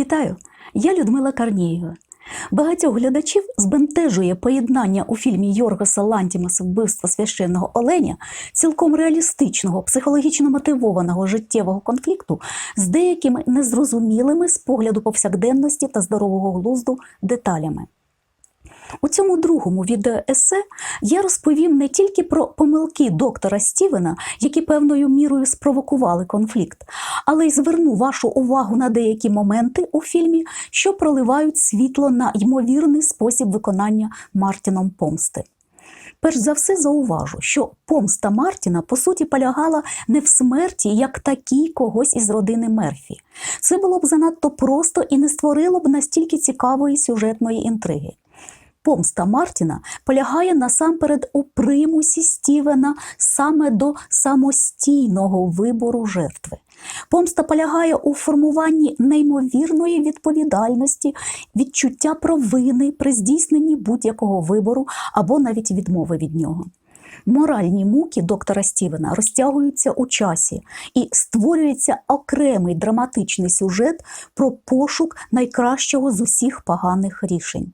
Вітаю! Я Людмила Карнієва. Багатьох глядачів збентежує поєднання у фільмі Йоргаса Лантімаса вбивства священного оленя цілком реалістичного, психологічно мотивованого життєвого конфлікту з деякими незрозумілими з погляду повсякденності та здорового глузду деталями. У цьому другому відеоесе я розповім не тільки про помилки доктора Стівена, які певною мірою спровокували конфлікт, але й зверну вашу увагу на деякі моменти у фільмі, що проливають світло на ймовірний спосіб виконання Мартіном помсти. Перш за все зауважу, що помста Мартіна по суті полягала не в смерті як такій когось із родини Мерфі. Це було б занадто просто і не створило б настільки цікавої сюжетної інтриги. Помста Мартіна полягає насамперед у примусі Стівена саме до самостійного вибору жертви. Помста полягає у формуванні неймовірної відповідальності, відчуття провини при здійсненні будь-якого вибору або навіть відмови від нього. Моральні муки доктора Стівена розтягуються у часі і створюється окремий драматичний сюжет про пошук найкращого з усіх поганих рішень.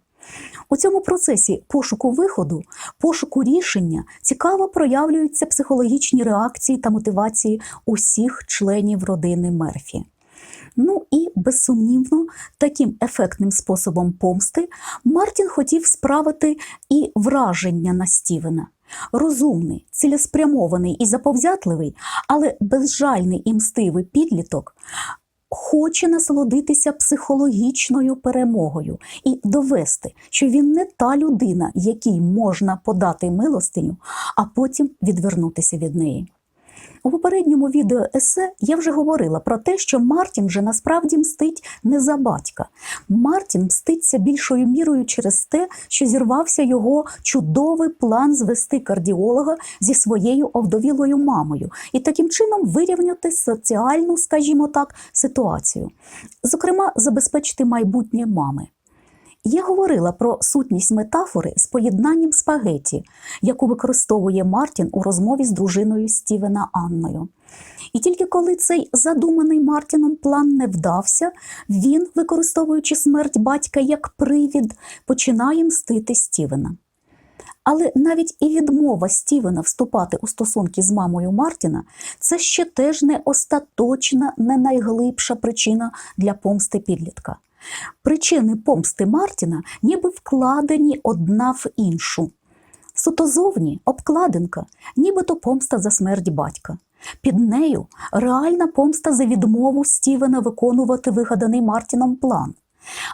У цьому процесі пошуку виходу, пошуку рішення цікаво проявлюються психологічні реакції та мотивації усіх членів родини Мерфі. Ну і безсумнівно, таким ефектним способом помсти Мартін хотів справити і враження на Стівена. Розумний, цілеспрямований і заповзятливий, але безжальний і мстивий підліток хоче насолодитися психологічною перемогою і довести, що він не та людина, якій можна подати милостиню, а потім відвернутися від неї. У попередньому відео есе я вже говорила про те, що Мартін вже насправді мстить не за батька. Мартін мститься більшою мірою через те, що зірвався його чудовий план звести кардіолога зі своєю овдовілою мамою і таким чином вирівняти соціальну, скажімо так, ситуацію, зокрема, забезпечити майбутнє мами. Я говорила про сутність метафори з поєднанням спагеті, яку використовує Мартін у розмові з дружиною Стівена Анною. І тільки коли цей задуманий Мартіном план не вдався, він, використовуючи смерть батька як привід, починає мстити Стівена. Але навіть і відмова Стівена вступати у стосунки з мамою Мартіна це ще теж не остаточна, не найглибша причина для помсти підлітка. Причини помсти Мартіна ніби вкладені одна в іншу. Суто зовні обкладинка, нібито помста за смерть батька. Під нею реальна помста за відмову Стівена виконувати вигаданий Мартіном план.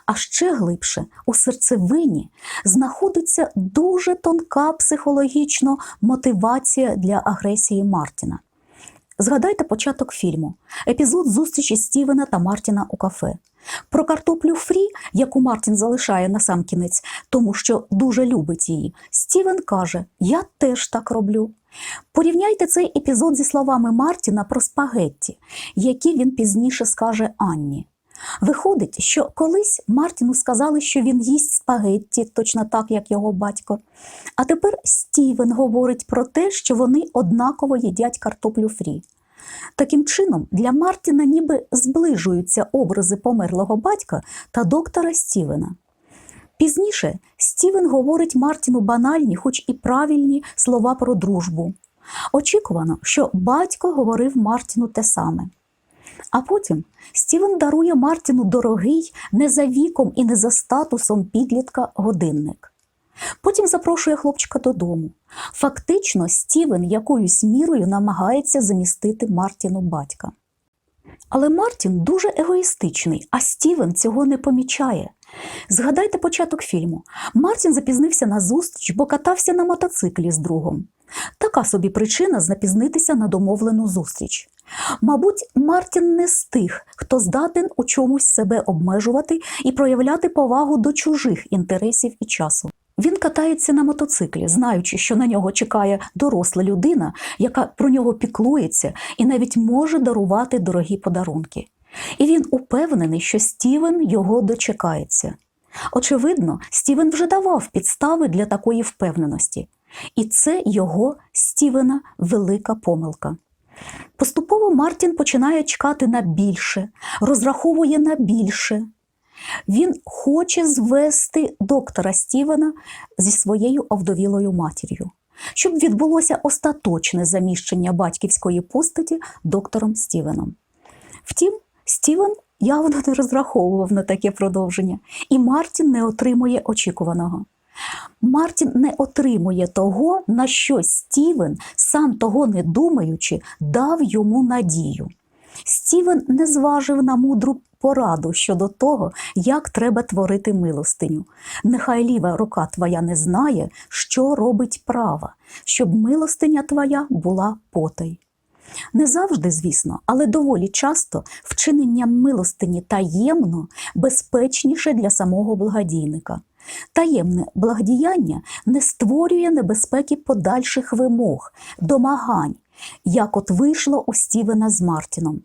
А ще глибше у серцевині знаходиться дуже тонка психологічна мотивація для агресії Мартіна. Згадайте початок фільму, епізод зустрічі Стівена та Мартіна у кафе. Про картоплю Фрі, яку Мартін залишає на сам кінець, тому що дуже любить її, Стівен каже: Я теж так роблю. Порівняйте цей епізод зі словами Мартіна про спагетті, які він пізніше скаже Анні. Виходить, що колись Мартіну сказали, що він їсть спагетті, точно так, як його батько. А тепер Стівен говорить про те, що вони однаково їдять картоплю Фрі. Таким чином, для Мартіна ніби зближуються образи померлого батька та доктора Стівена. Пізніше Стівен говорить Мартіну банальні, хоч і правильні слова про дружбу. Очікувано, що батько говорив Мартіну те саме. А потім Стівен дарує Мартіну дорогий не за віком і не за статусом підлітка годинник. Потім запрошує хлопчика додому. Фактично, Стівен якоюсь мірою намагається замістити Мартіну батька. Але Мартін дуже егоїстичний, а Стівен цього не помічає. Згадайте початок фільму. Мартін запізнився на зустріч, бо катався на мотоциклі з другом. Така собі причина знапізнитися на домовлену зустріч. Мабуть, Мартін не з тих, хто здатен у чомусь себе обмежувати і проявляти повагу до чужих інтересів і часу. Він катається на мотоциклі, знаючи, що на нього чекає доросла людина, яка про нього піклується і навіть може дарувати дорогі подарунки. І він упевнений, що Стівен його дочекається. Очевидно, Стівен вже давав підстави для такої впевненості, і це його Стівена велика помилка. Поступово Мартін починає чекати на більше, розраховує на більше. Він хоче звести доктора Стівена зі своєю овдовілою матір'ю, щоб відбулося остаточне заміщення батьківської постаті доктором Стівеном. Втім, Стівен явно не розраховував на таке продовження, і Мартін не отримує очікуваного. Мартін не отримує того, на що Стівен, сам того не думаючи, дав йому надію. Стівен не зважив на мудру пораду щодо того, як треба творити милостиню. Нехай ліва рука твоя не знає, що робить права, щоб милостиня твоя була потай. Не завжди, звісно, але доволі часто вчинення милостині таємно безпечніше для самого благодійника. Таємне благодіяння не створює небезпеки подальших вимог, домагань, як от вийшло у Стівена з Мартіном.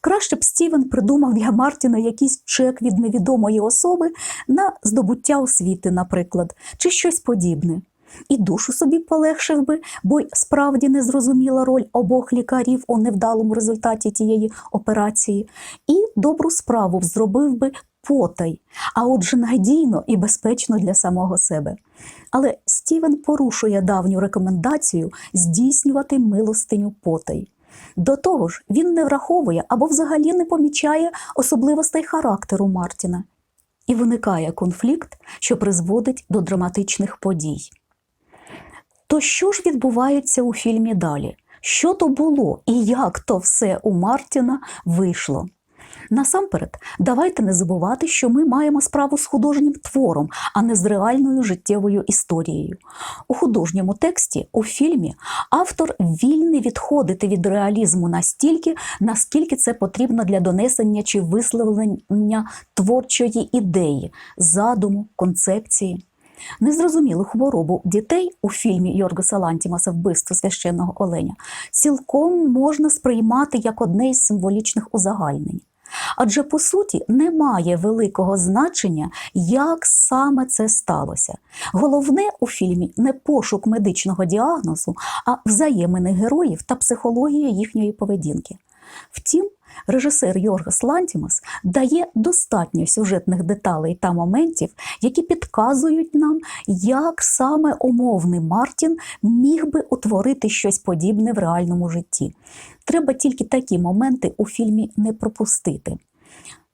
Краще б Стівен придумав для Мартіна якийсь чек від невідомої особи на здобуття освіти, наприклад, чи щось подібне. І душу собі полегшив би, бо й справді незрозуміла роль обох лікарів у невдалому результаті тієї операції, і добру справу зробив би потай, а отже, надійно і безпечно для самого себе. Але Стівен порушує давню рекомендацію здійснювати милостиню потай. До того ж, він не враховує або взагалі не помічає особливостей характеру Мартіна. І виникає конфлікт, що призводить до драматичних подій. То що ж відбувається у фільмі далі? Що то було і як то все у Мартіна вийшло? Насамперед, давайте не забувати, що ми маємо справу з художнім твором, а не з реальною життєвою історією. У художньому тексті, у фільмі, автор вільний відходити від реалізму настільки, наскільки це потрібно для донесення чи висловлення творчої ідеї, задуму, концепції. Незрозумілу хворобу дітей у фільмі Йоргоса Лантімаса Вбивство священного оленя цілком можна сприймати як одне із символічних узагальнень. Адже по суті немає великого значення, як саме це сталося. Головне у фільмі не пошук медичного діагнозу, а взаємини героїв та психологія їхньої поведінки. Втім, режисер Йоргас Лантімас дає достатньо сюжетних деталей та моментів, які підказують нам, як саме умовний Мартін міг би утворити щось подібне в реальному житті. Треба тільки такі моменти у фільмі не пропустити.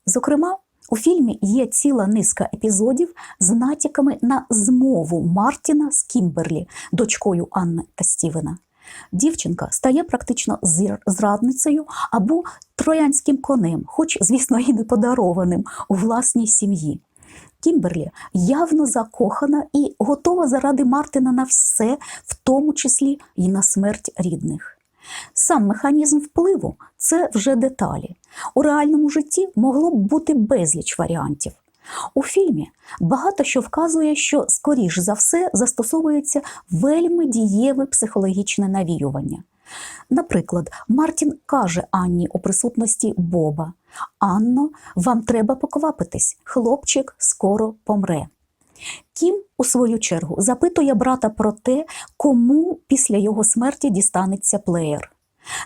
Зокрема, у фільмі є ціла низка епізодів з натяками на змову Мартіна з Кімберлі, дочкою Анни та Стівена. Дівчинка стає практично зрадницею або троянським конем, хоч, звісно, і не подарованим у власній сім'ї. Кімберлі явно закохана і готова заради Мартина на все, в тому числі і на смерть рідних. Сам механізм впливу це вже деталі. У реальному житті могло б бути безліч варіантів. У фільмі багато що вказує, що, скоріш за все, застосовується вельми дієве психологічне навіювання. Наприклад, Мартін каже Анні у присутності Боба: Анно, вам треба поквапитись, хлопчик скоро помре. Кім, у свою чергу, запитує брата про те, кому після його смерті дістанеться плеєр.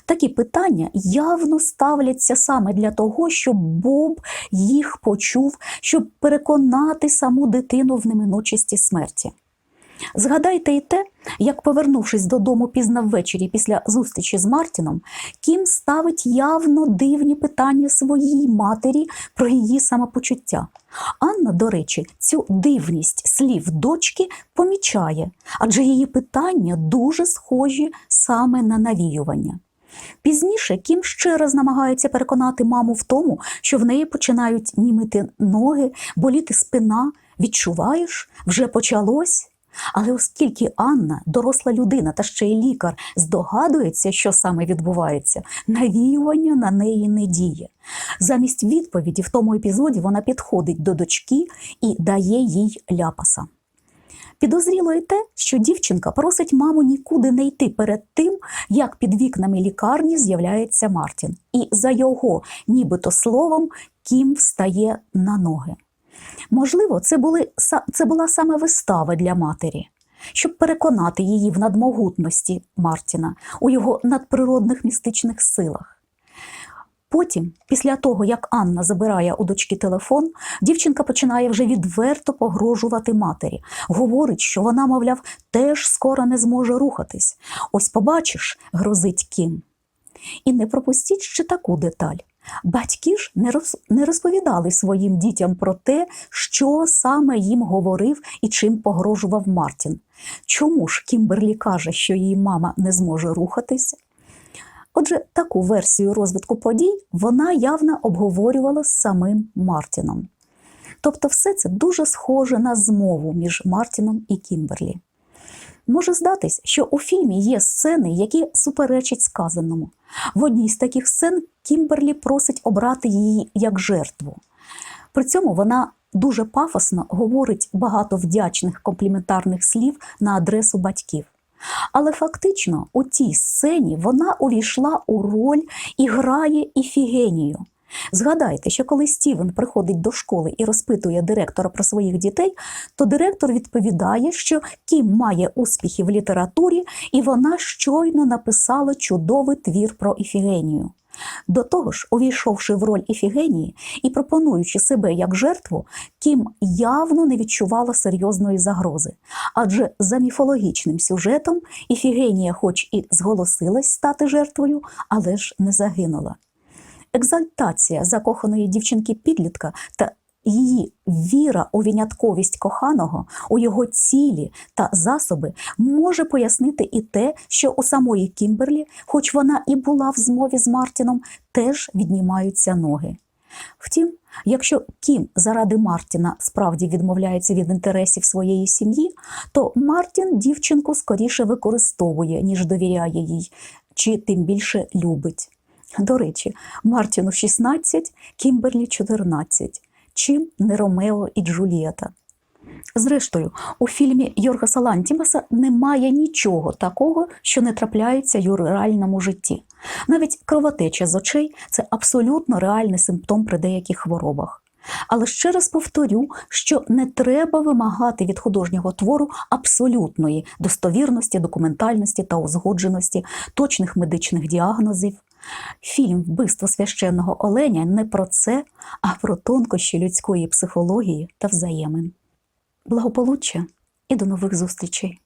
Такі питання явно ставляться саме для того, щоб Боб їх почув, щоб переконати саму дитину в неминучості смерті. Згадайте і те, як, повернувшись додому пізно ввечері після зустрічі з Мартіном, Кім ставить явно дивні питання своїй матері про її самопочуття. Анна, до речі, цю дивність слів дочки помічає, адже її питання дуже схожі саме на навіювання. Пізніше Кім ще раз намагається переконати маму в тому, що в неї починають німити ноги, боліти спина. Відчуваєш, вже почалось. Але оскільки Анна, доросла людина та ще й лікар, здогадується, що саме відбувається, навіювання на неї не діє. Замість відповіді в тому епізоді вона підходить до дочки і дає їй ляпаса. Підозріло й те, що дівчинка просить маму нікуди не йти перед тим, як під вікнами лікарні з'являється Мартін, і за його, нібито словом, Кім встає на ноги. Можливо, це, були, це була саме вистава для матері, щоб переконати її в надмогутності Мартіна, у його надприродних містичних силах. Потім, після того, як Анна забирає у дочки телефон, дівчинка починає вже відверто погрожувати матері. Говорить, що вона, мовляв, теж скоро не зможе рухатись. Ось побачиш, грозить Кім. І не пропустіть ще таку деталь. Батьки ж не роз- не розповідали своїм дітям про те, що саме їм говорив і чим погрожував Мартін. Чому ж Кімберлі каже, що її мама не зможе рухатися? Отже, таку версію розвитку подій вона явно обговорювала з самим Мартіном. Тобто, все це дуже схоже на змову між Мартіном і Кімберлі. Може здатись, що у фільмі є сцени, які суперечать сказаному. В одній з таких сцен Кімберлі просить обрати її як жертву. При цьому вона дуже пафосно говорить багато вдячних компліментарних слів на адресу батьків. Але фактично у тій сцені вона увійшла у роль і грає Іфігенію. Згадайте, що коли Стівен приходить до школи і розпитує директора про своїх дітей, то директор відповідає, що Кім має успіхи в літературі, і вона щойно написала чудовий твір про Іфігенію. До того ж, увійшовши в роль Іфігенії і пропонуючи себе як жертву, Кім явно не відчувала серйозної загрози. Адже за міфологічним сюжетом Іфігенія, хоч і зголосилась стати жертвою, але ж не загинула. Екзальтація закоханої дівчинки-підлітка та її віра у винятковість коханого, у його цілі та засоби може пояснити і те, що у самої Кімберлі, хоч вона і була в змові з Мартіном, теж віднімаються ноги. Втім, якщо Кім заради Мартіна справді відмовляється від інтересів своєї сім'ї, то Мартін дівчинку скоріше використовує, ніж довіряє їй, чи тим більше любить. До речі, Мартіну 16, Кімберлі 14. Чим не Ромео і Джулієта. Зрештою, у фільмі Йоргаса Лантімаса немає нічого такого, що не трапляється у реальному житті. Навіть кровотеча з очей це абсолютно реальний симптом при деяких хворобах. Але ще раз повторю, що не треба вимагати від художнього твору абсолютної достовірності, документальності та узгодженості, точних медичних діагнозів. Фільм Вбивство священного оленя не про це, а про тонкощі людської психології та взаємин. Благополуччя і до нових зустрічей!